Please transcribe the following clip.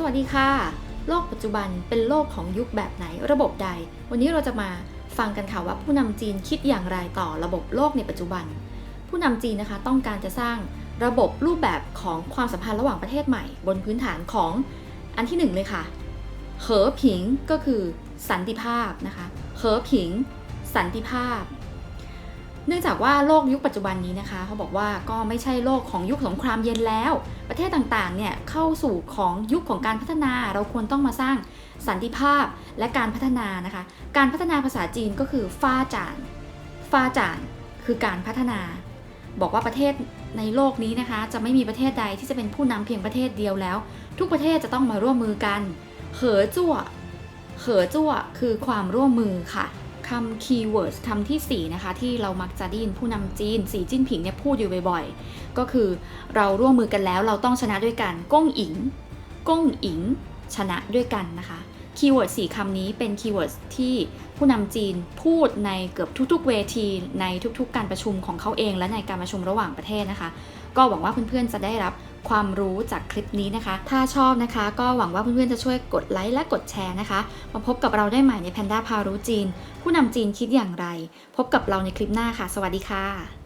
สวัสดีค่ะ โลกปัจจุบันเป็นโลกของยุคแบบไหนระบบใด วันนี้เราจะมาฟังกันค่ะว่าผู้นำจีนคิดอย่างไรต่อระบบโลกในปัจจุบัน ผู้นำจีนนะคะต้องการจะสร้างระบบรูปแบบของความสัมพันธ์ระหว่างประเทศใหม่ บนพื้นฐานของอันที่หนึ่งเลยค่ะเหอผิงก็คือสันติภาพนะคะเหอผิง สันติภาพ เนื่องจากว่าโลกยุคปัจจุบันนี้นะคะเขาบอกว่าก็ไม่ใช่โลกของยุคสงครามเย็นแล้ว ประเทศต่างๆเนี่ยเข้าสู่ของยุคของการพัฒนาเราควรต้องมาสร้างสันติภาพและการพัฒนานะคะ การพัฒนาภาษาจีนก็คือฟ้าจานฟ้าจานคือการพัฒนา บอกว่าประเทศในโลกนี้นะคะ จะไม่มีประเทศใดที่จะเป็นผู้นำเพียงประเทศเดียวแล้ว ทุกประเทศจะต้องมาร่วมมือกัน เหอจั่วเหอจั่วคือความร่วมมือค่ะ คำคีย์เวิร์ดคำที่ 4 นะคะ ที่เรามักจะได้ยินผู้นำจีน สีจิ้นผิงเนี่ยพูดอยู่บ่อยๆ ก็คือเราร่วมมือกันแล้วเราต้องชนะด้วยกันก้งอิง ก้งอิง ชนะด้วยกันนะคะคีย์เวิร์ด4คำนี้เป็นคีย์เวิร์ดที่ผู้นำจีนพูดในเกือบทุกๆ เวทีในทุกๆ การประชุมของเขาเอง และในการประชุมระหว่างประเทศนะคะ ก็หวังว่าเพื่อนๆจะได้รับ ความรู้จากคลิปนี้นะคะ ถ้าชอบนะคะ ก็หวังว่าเพื่อนๆจะช่วยกดไลค์และกดแชร์นะคะ มาพบกับเราได้ใหม่ในแพนด้าพารู้จีน ผู้นำจีนคิดอย่างไร พบกับเราในคลิปหน้าค่ะ สวัสดีค่ะ